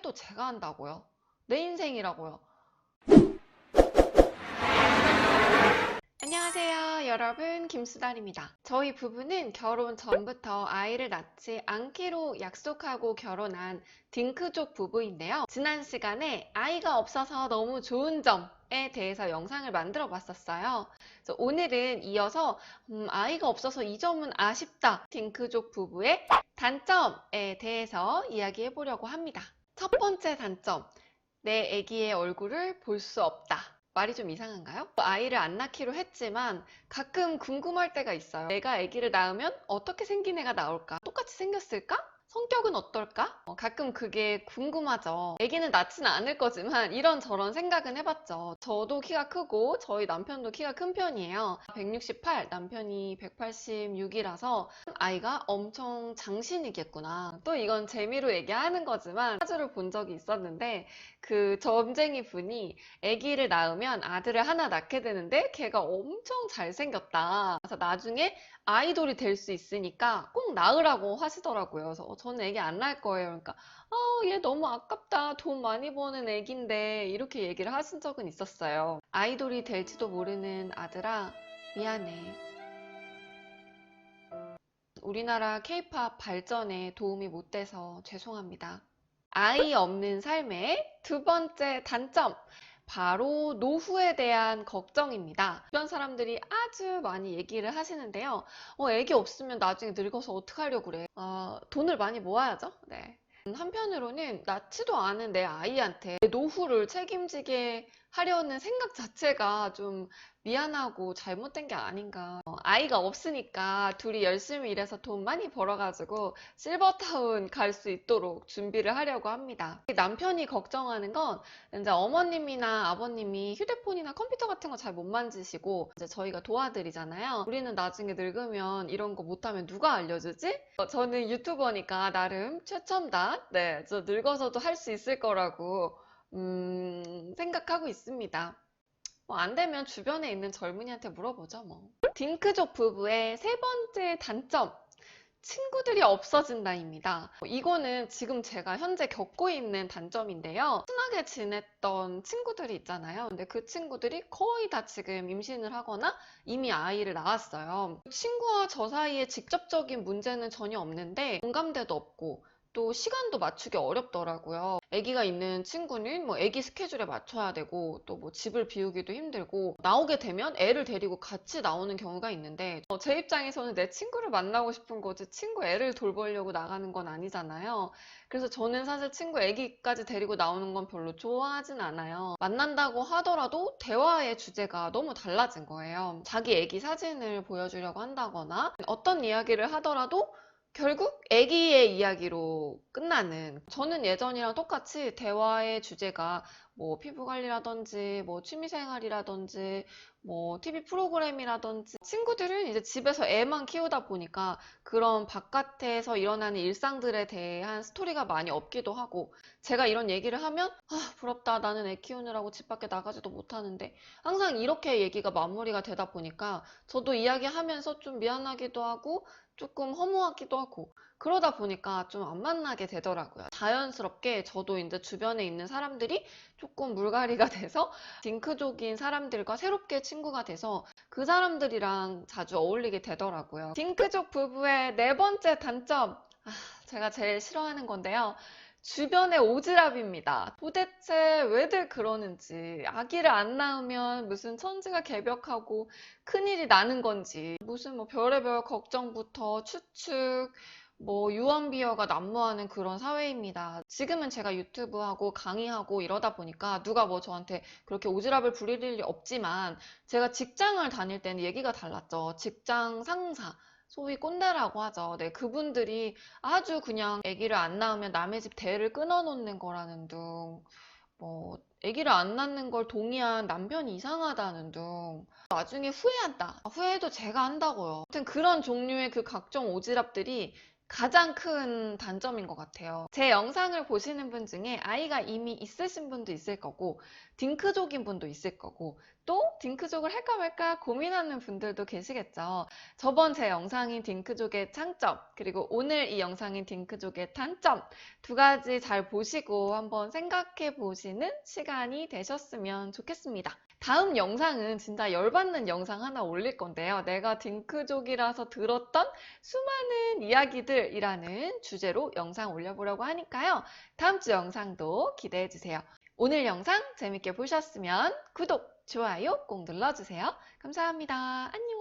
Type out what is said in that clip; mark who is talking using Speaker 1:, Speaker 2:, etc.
Speaker 1: 해도 제가 한다고요? 내 인생이라고요. 안녕하세요, 여러분. 김수달입니다. 저희 부부는 결혼 전부터 아이를 낳지 않기로 약속하고 결혼한 딩크족 부부인데요. 지난 시간에 아이가 없어서 너무 좋은 점에 대해서 영상을 만들어 봤었어요. 오늘은 이어서 음, 아이가 없어서 이 점은 아쉽다. 딩크족 부부의 단점에 대해서 이야기해 보려고 합니다. 첫 번째 단점. 내 아기의 얼굴을 볼 수 없다. 말이 좀 이상한가요? 아이를 안 낳기로 했지만 가끔 궁금할 때가 있어요. 내가 아기를 낳으면 어떻게 생긴 애가 나올까? 똑같이 생겼을까? 성격은 어떨까? 어, 가끔 그게 궁금하죠. 아기는 낳지는 않을 거지만 이런저런 생각은 해봤죠. 저도 키가 크고 저희 남편도 키가 큰 편이에요. 168, 남편이 186이라서 아이가 엄청 장신이겠구나. 또 이건 재미로 얘기하는 거지만 사주를 본 적이 있었는데 그 점쟁이 분이 아기를 낳으면 아들을 하나 낳게 되는데 걔가 엄청 잘생겼다. 그래서 나중에 아이돌이 될 수 있으니까 꼭 낳으라고 하시더라고요. 그래서 어, 저는 아기 안 낳을 거예요. 그러니까 아, 얘 너무 아깝다. 돈 많이 버는 애기인데 이렇게 얘기를 하신 적은 있었어요. 아이돌이 될지도 모르는 아들아 미안해. 우리나라 케이팝 발전에 도움이 못 돼서 죄송합니다. 아이 없는 삶의 두 번째 단점. 바로 노후에 대한 걱정입니다. 주변 사람들이 아주 많이 얘기를 하시는데요. 어, 애기 없으면 나중에 늙어서 어떡하려고 그래. 어, 돈을 많이 모아야죠. 네. 한편으로는 낳지도 않은 내 아이한테 내 노후를 책임지게 하려는 생각 자체가 좀 미안하고 잘못된 게 아닌가. 어, 아이가 없으니까 둘이 열심히 일해서 돈 많이 벌어가지고 실버타운 갈 수 있도록 준비를 하려고 합니다. 남편이 걱정하는 건 이제 어머님이나 아버님이 휴대폰이나 컴퓨터 같은 거 잘 못 만지시고 이제 저희가 도와드리잖아요. 우리는 나중에 늙으면 이런 거 못하면 누가 알려주지? 어, 저는 유튜버니까 나름 최첨단, 네, 저 늙어서도 할 수 있을 거라고 음, 생각하고 있습니다. 뭐 안 되면 주변에 있는 젊은이한테 물어보죠, 뭐. 딩크족 부부의 세 번째 단점. 친구들이 없어진다입니다. 이거는 지금 제가 현재 겪고 있는 단점인데요. 친하게 지냈던 친구들이 있잖아요. 근데 그 친구들이 거의 다 지금 임신을 하거나 이미 아이를 낳았어요. 친구와 저 사이에 직접적인 문제는 전혀 없는데 공감대도 없고 또 시간도 맞추기 어렵더라고요. 아기가 있는 친구는 뭐 아기 스케줄에 맞춰야 되고 또 뭐 집을 비우기도 힘들고 나오게 되면 애를 데리고 같이 나오는 경우가 있는데 어, 제 입장에서는 내 친구를 만나고 싶은 거지 친구 애를 돌보려고 나가는 건 아니잖아요. 그래서 저는 사실 친구 아기까지 데리고 나오는 건 별로 좋아하진 않아요. 만난다고 하더라도 대화의 주제가 너무 달라진 거예요. 자기 아기 사진을 보여주려고 한다거나 어떤 이야기를 하더라도 결국 아기의 이야기로 끝나는 저는 예전이랑 똑같이 대화의 주제가 뭐 피부 관리라든지 뭐 취미 생활이라든지 뭐 TV 프로그램이라든지 친구들은 이제 집에서 애만 키우다 보니까 그런 바깥에서 일어나는 일상들에 대한 스토리가 많이 없기도 하고 제가 이런 얘기를 하면 아 부럽다. 나는 애 키우느라고 집 밖에 나가지도 못하는데 항상 이렇게 얘기가 마무리가 되다 보니까 저도 이야기하면서 좀 미안하기도 하고 조금 허무하기도 하고 그러다 보니까 좀 안 만나게 되더라고요. 자연스럽게 저도 이제 주변에 있는 사람들이 조금 물갈이가 돼서 딩크족인 사람들과 새롭게 친구가 돼서 그 사람들이랑 자주 어울리게 되더라고요. 딩크족 부부의 네 번째 단점. 아, 제가 제일 싫어하는 건데요. 주변의 오지랖입니다. 도대체 왜들 그러는지, 아기를 안 낳으면 무슨 천지가 개벽하고 큰일이 나는 건지, 무슨 뭐 별의별 걱정부터 추측, 뭐 유언비어가 난무하는 그런 사회입니다. 지금은 제가 유튜브하고 강의하고 이러다 보니까 누가 뭐 저한테 그렇게 오지랖을 부릴 일이 없지만 제가 직장을 다닐 때는 얘기가 달랐죠. 직장 상사. 소위 꼰대라고 하죠. 네, 그분들이 아주 그냥 아기를 안 낳으면 남의 집 대를 끊어놓는 거라는 둥, 뭐, 아기를 안 낳는 걸 동의한 남편이 이상하다는 둥, 나중에 후회한다. 후회도 제가 한다고요. 아무튼 그런 종류의 그 각종 오지랖들이 가장 큰 단점인 것 같아요. 제 영상을 보시는 분 중에 아이가 이미 있으신 분도 있을 거고, 딩크족인 분도 있을 거고, 또 딩크족을 할까 말까 고민하는 분들도 계시겠죠. 저번 제 영상인 딩크족의 장점, 그리고 오늘 이 영상인 딩크족의 단점 두 가지 잘 보시고 한번 생각해 보시는 시간이 되셨으면 좋겠습니다. 다음 영상은 진짜 열받는 영상 하나 올릴 건데요. 내가 딩크족이라서 들었던 수많은 이야기들이라는 주제로 영상 올려보려고 하니까요. 다음 주 영상도 기대해 주세요. 오늘 영상 재밌게 보셨으면 구독, 좋아요 꼭 눌러주세요. 감사합니다. 안녕!